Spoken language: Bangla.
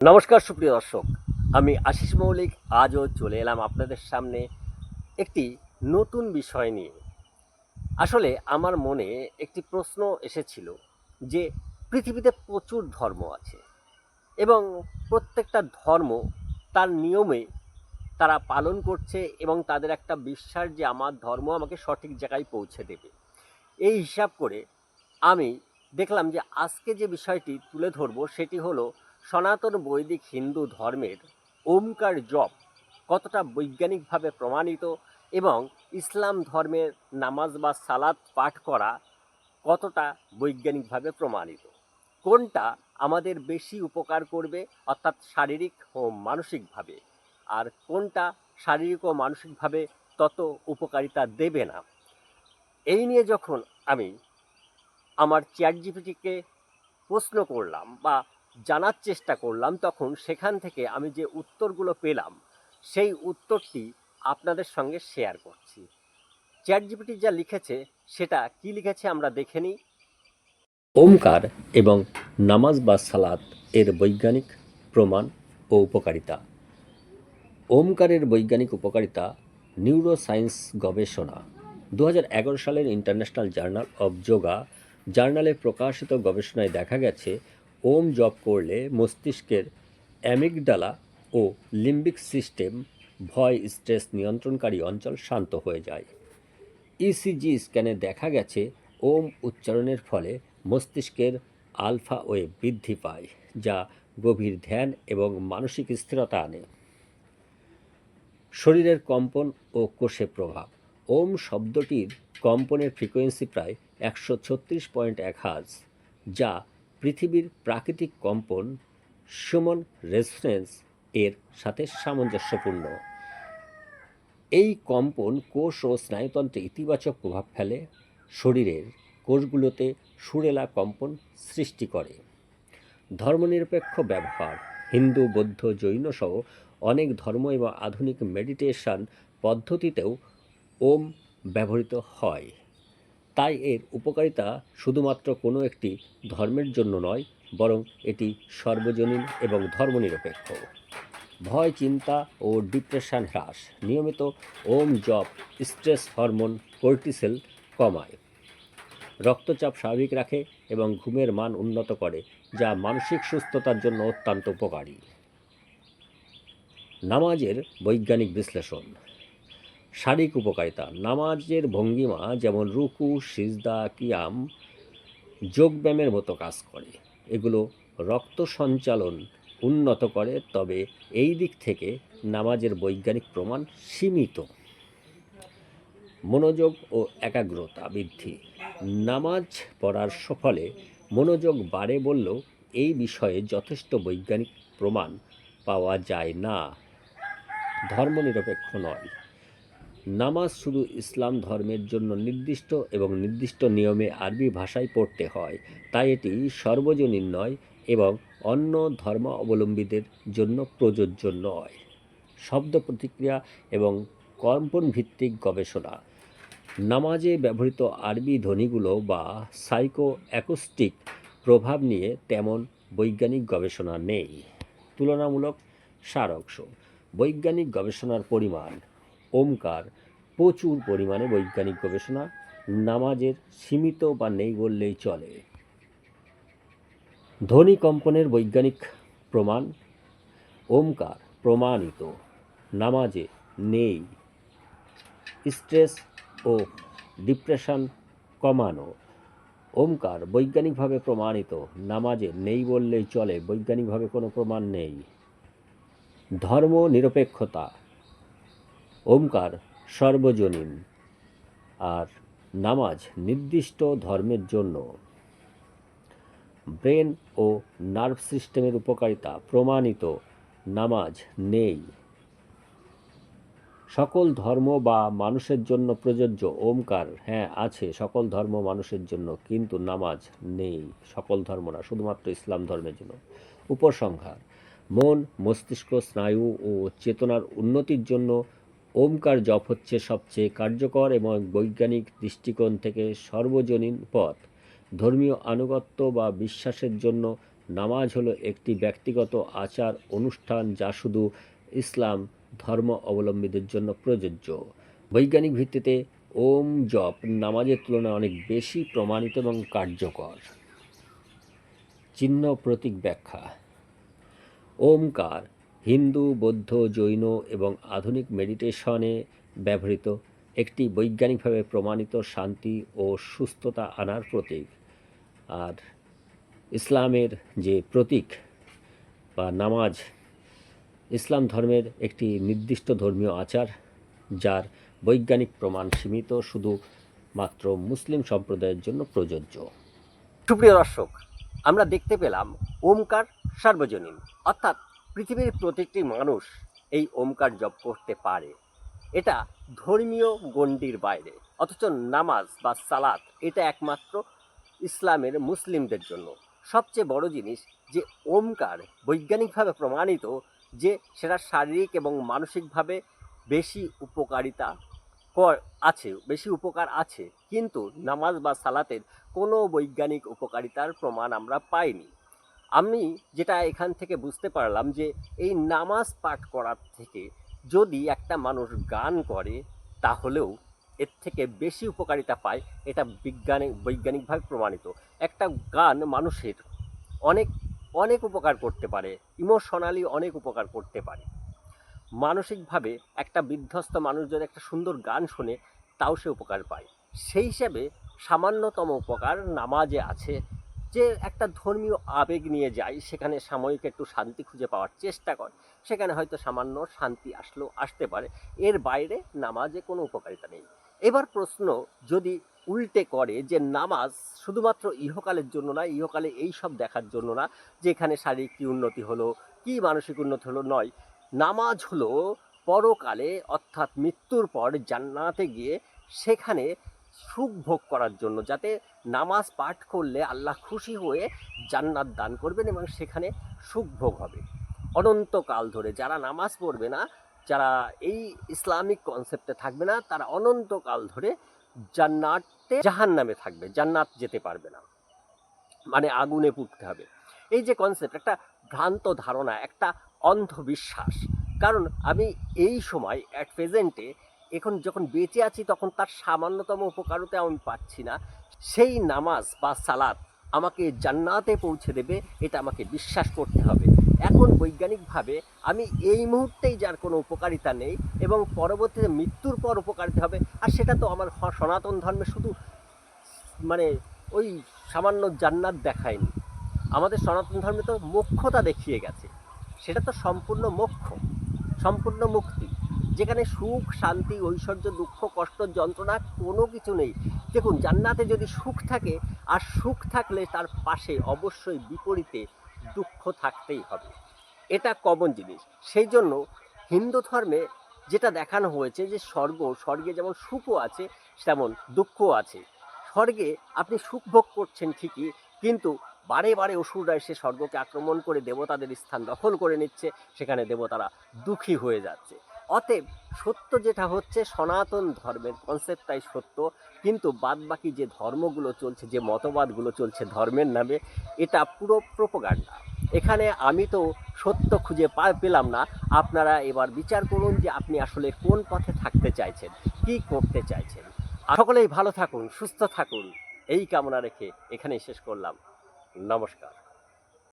নমস্কার, সুপ্রিয় দর্শক। আমি আশিস মৌলিক, আজও চলে এলাম আপনাদের সামনে একটি নতুন বিষয় নিয়ে। আসলে আমার মনে একটি প্রশ্ন এসেছিল যে পৃথিবীতে প্রচুর ধর্ম আছে এবং প্রত্যেকটা ধর্ম তার নিয়মে তারা পালন করছে এবং তাদের একটা বিশ্বাস যে আমার ধর্ম আমাকে সঠিক জায়গায় পৌঁছে দেবে। এই হিসাব করে আমি দেখলাম যে আজকে যে বিষয়টি তুলে ধরবো সেটি হলো সনাতন বৈদিক হিন্দু ধর্মের ওমকার জপ কতটা বৈজ্ঞানিকভাবে প্রমাণিত এবং ইসলাম ধর্মের নামাজ বা সালাদ পাঠ করা কতটা বৈজ্ঞানিকভাবে প্রমাণিত? কোনটা আমাদের বেশি উপকার করবে, অর্থাৎ শারীরিক ও মানসিকভাবে? আর কোনটা শারীরিক ও মানসিকভাবে তত উপকারিতা দেবে না? এই নিয়ে যখন আমি আমার চ্যাট জিপিটিকে প্রশ্ন করলাম বা জানার চেষ্টা করলাম, তখন সেখান থেকে আমি যে উত্তরগুলো পেলাম, সেই উত্তরটি আপনাদের সঙ্গে শেয়ার করছি। চ্যাট জিপিটি যা লিখেছে, সেটা কি লিখেছে আমরা দেখে নিই। ওমকার এবং নামাজ বা সালাত এর বৈজ্ঞানিক প্রমাণ ও উপকারিতা। ওমকারের বৈজ্ঞানিক উপকারিতা নিউরোসায়েন্স গবেষণা। দু হাজার এগারো সালের ইন্টারন্যাশনাল জার্নাল অব যোগা জার্নালে প্রকাশিত গবেষণায় দেখা গেছে ওম জপ করলে মস্তিষ্কের অ্যামিগডালা ও লিম্বিক সিস্টেম ভয়, স্ট্রেস নিয়ন্ত্রণকারী অঞ্চল শান্ত হয়ে যায়। ইসিজি স্ক্যানে দেখা গেছে ওম উচ্চারণের ফলে মস্তিষ্কের আলফা ওয়েভ বৃদ্ধি পায়, যা গভীর ধ্যান এবং মানসিক স্থিরতা আনে। শরীরের কম্পন ও কোষে প্রভাব। ওম শব্দটির কম্পনের ফ্রিকোয়েন্সি প্রায় একশো ছত্রিশ পয়েন্ট এক হাজ যা পৃথিবীর প্রাকৃতিক কম্পন সুমন রেসনেন্স এর সাথে সামঞ্জস্যপূর্ণ। এই কম্পন কোষ ও স্নায়ুতন্ত্রে ইতিবাচক প্রভাব ফেলে, শরীরের কোষগুলোতে সুরেলা কম্পন সৃষ্টি করে। ধর্মনিরপেক্ষ ব্যবহার, হিন্দু, বৌদ্ধ জৈন সহ অনেক ধর্ম এবং আধুনিক মেডিটেশন পদ্ধতিতেও ওম ব্যবহৃত হয়। তাই এর উপকারিতা শুধুমাত্র কোনো একটি ধর্মের জন্য নয়, বরং এটি সর্বজনীন এবং ধর্মনিরপেক্ষ। ভয়, চিন্তা ও ডিপ্রেশন হ্রাস নিয়মিত ওম জপ, স্ট্রেস হরমোন, কর্টিসেল কমায়। রক্তচাপ স্বাভাবিক রাখে এবং ঘুমের মান উন্নত করে, যা মানসিক সুস্থতার জন্য অত্যন্ত উপকারী। নামাজের বৈজ্ঞানিক বিশ্লেষণ। শারীরিক উপকারিতা। নামাজের ভঙ্গিমা যেমন রুকু, সিজদা, কিয়াম, যোগব্যায়ামের মতো কাজ করে। এগুলো রক্ত সঞ্চালন উন্নত করে, তবে এই দিক থেকে নামাজের বৈজ্ঞানিক প্রমাণ সীমিত। মনোযোগ ও একাগ্রতা বৃদ্ধি। নামাজ পড়ার সফলে মনোযোগ বাড়ে বললেও এই বিষয়ে যথেষ্ট বৈজ্ঞানিক প্রমাণ পাওয়া যায় না। ধর্মনিরপেক্ষ নয়। নামাজ শুধু ইসলাম ধর্মের জন্য নির্দিষ্ট এবং নির্দিষ্ট নিয়মে আরবি ভাষায় পড়তে হয়, তাই এটি সর্বজনীন নয় এবং অন্য ধর্ম অবলম্বীদের জন্য প্রযোজ্য নয়। শব্দ প্রতিক্রিয়া এবং কম্পন ভিত্তিক গবেষণা। নামাজে ব্যবহৃত আরবি ধ্বনিগুলো বা সাইকো অ্যাকোস্টিক প্রভাব নিয়ে তেমন বৈজ্ঞানিক গবেষণা নেই। তুলনামূলক সারাংশ। বৈজ্ঞানিক গবেষণার পরিমাণ ওমকার প্রচুর পরিমাণে বৈজ্ঞানিক গবেষণা, নামাজের সীমিত বা নেই বললেই চলে। ধ্বনি কম্পনের বৈজ্ঞানিক প্রমাণ, ওমকার প্রমাণিত, নামাজে নেই, স্ট্রেস ও ডিপ্রেশন কমানো। ওমকার বৈজ্ঞানিকভাবে প্রমাণিত, নামাজে নেই বললেই চলে, বৈজ্ঞানিকভাবে কোনো প্রমাণ নেই। ধর্ম নিরপেক্ষতা ওমকার সর্বজনীন। আর নামাজ নির্দিষ্ট ধর্মের জন্য। ব্রেন ও নার্ভ সিস্টেমের উপকারিতা। প্রমাণিত, নামাজ নেই। সকল ধর্ম বা মানুষের জন্য প্রযোজ্য। ওমকার হ্যাঁ আছে, সকল ধর্ম মানুষের জন্য, কিন্তু নামাজ নেই। সকল ধর্ম না, শুধুমাত্র ইসলাম ধর্মের জন্য। উপসংহার, মন, মস্তিষ্ক, স্নায়ু ও চেতনার উন্নতির জন্য ওমকার জপ হচ্ছে সবচেয়ে কার্যকর এবং বৈজ্ঞানিক দৃষ্টিকোণ থেকে সর্বজনীন পথ। ধর্মীয় আনুগত্য বা বিশ্বাসের জন্য নামাজ হলো একটি ব্যক্তিগত আচার অনুষ্ঠান যা শুধু ইসলাম ধর্ম অবলম্বীদের জন্য প্রযোজ্য। বৈজ্ঞানিক ভিত্তিতে ওম জপ নামাজের তুলনায় অনেক বেশি প্রমাণিত এবং কার্যকর। চিহ্ন প্রতীক ব্যাখ্যা। ওমকার হিন্দু, বৌদ্ধ, জৈন এবং আধুনিক মেডিটেশনে ব্যবহৃত একটি বৈজ্ঞানিকভাবে প্রমাণিত শান্তি ও সুস্থতা আনার প্রতীক। আর ইসলামের যে প্রতীক বা নামাজ, ইসলাম ধর্মের একটি নির্দিষ্ট ধর্মীয় আচার, যার বৈজ্ঞানিক প্রমাণ সীমিত শুধু মাত্র মুসলিম সম্প্রদায়ের জন্য প্রযোজ্য। সুপ্রিয় দর্শক, আমরা দেখতে পেলাম ওমকার সার্বজনীন, অর্থাৎ পৃথিবীর প্রত্যেকটি মানুষ এই ওমকার জপ করতে পারে। এটা ধর্মীয় গণ্ডির বাইরে, অথচ নামাজ বা সালাত এটা একমাত্র ইসলামের মুসলিমদের জন্য। সবচেয়ে বড় জিনিস যে ওমকার বৈজ্ঞানিকভাবে প্রমাণিত যে সেটা শারীরিক এবং মানসিকভাবে বেশি উপকারিতা কর- আছে, বেশি উপকার আছে, কিন্তু নামাজ বা সালাতের কোনো বৈজ্ঞানিক উপকারিতার প্রমাণ আমরা পাইনি। আমি যেটা এখান থেকে বুঝতে পারলাম যে এই নামাজ পাঠ করার থেকে যদি একটা মানুষ গান করে, তাহলেও এর থেকে বেশি উপকারিতা পায়। এটা বিজ্ঞানিক বৈজ্ঞানিকভাবে প্রমাণিত। একটা গান মানুষের অনেক অনেক উপকার করতে পারে। ইমোশনালি অনেক উপকার করতে পারে। মানসিকভাবে একটা বিধ্বস্ত মানুষ যদি একটা সুন্দর গান শোনে, তাও সে উপকার পায়। সেই হিসেবে সামান্যতম উপকার নামাজে আছে। যে একটা ধর্মীয় আবেগ নিয়ে যায় সেখানে সাময়িক একটু শান্তি খুঁজে পাওয়ার চেষ্টা করে। সেখানে হয়তো সামান্য শান্তি আসলেও আসতে পারে। এর বাইরে নামাজে কোনো উপকারিতা নেই। এবার প্রশ্ন যদি উল্টে করে যে নামাজ শুধুমাত্র ইহকালের জন্য না, ইহকালে এই সব দেখার জন্য না যে এখানে শারীরিক কী উন্নতি হলো, কি মানসিক উন্নতি হলো, নয়। নামাজ হলো পরকালে, অর্থাৎ মৃত্যুর পর জান্নাতে গিয়ে সেখানে সুখ ভোগ করার জন্য, যাতে নামাজ পাঠ করলে আল্লাহ খুশি হয়ে জান্নাত দান করবেন এবং সেখানে সুখ ভোগ হবে। অনন্তকাল ধরে যারা নামাজ পড়বে না, যারা এই ইসলামিক কনসেপ্টে থাকবে না, তারা অনন্তকাল ধরে জান্নাতে জাহান নামে থাকবে, জান্নাত যেতে পারবে না। মানে আগুনে পুড়তে হবে। এই যে কনসেপ্ট একটা ভ্রান্ত ধারণা, একটা অন্ধবিশ্বাস। কারণ আমি এই সময় অ্যাট প্রেজেন্টে এখন যখন বেঁচে আছি তখন তার সামান্যতম উপকারতে আমি পাচ্ছি না। সেই নামাজ বা সালাত আমাকে জান্নাতে পৌঁছে দেবে, এটা আমাকে বিশ্বাস করতে হবে। এখন বৈজ্ঞানিকভাবে আমি এই মুহূর্তেই যার কোনো উপকারিতা নেই এবং পরবর্তীতে মৃত্যুর পর উপকারিতা হবে, আর সেটা তো আমার সনাতন ধর্মে শুধু মানে ওই সামান্য জান্নাত দেখায়নি। আমাদের সনাতন ধর্মে তো মোক্ষতা দেখিয়ে গেছে। সেটা তো সম্পূর্ণ মোক্ষ, সম্পূর্ণ মুক্তি। যেখানে সুখ, শান্তি, ঐশ্বর্য, দুঃখ, কষ্ট, যন্ত্রণা কোনো কিছু নেই। দেখুন, জান্নাতে যদি সুখ থাকে, আর সুখ থাকলে তার পাশে অবশ্যই বিপরীতে দুঃখ থাকতেই হবে। এটা কমন জিনিস। সেই জন্য হিন্দু ধর্মে যেটা দেখানো হয়েছে যে স্বর্গ, স্বর্গে যেমন সুখও আছে, তেমন দুঃখও আছে। স্বর্গে আপনি সুখ ভোগ করছেন ঠিকই, কিন্তু বারে বারে অসুররা এসে স্বর্গকে আক্রমণ করে দেবতাদের স্থান দখল করে নিচ্ছে, সেখানে দেবতারা দুঃখী হয়ে যাচ্ছে। অতএব সত্য যেটা হচ্ছে, সনাতন ধর্মের কনসেপ্টটাই সত্য। কিন্তু বাদবাকি যে ধর্মগুলো চলছে, যে মতবাদগুলো চলছে ধর্মের নামে, এটা পুরো প্রোপোগান্ডা এখানে আমি তো সত্য খুঁজে পা- পেলাম না। আপনারা এবার বিচার করুন যে আপনি আসলে কোন পথে থাকতে চাইছেন, কি করতে চাইছেন। সকলেই ভালো থাকুন, সুস্থ থাকুন। এই কামনা রেখে এখানেই শেষ করলাম। নমস্কার।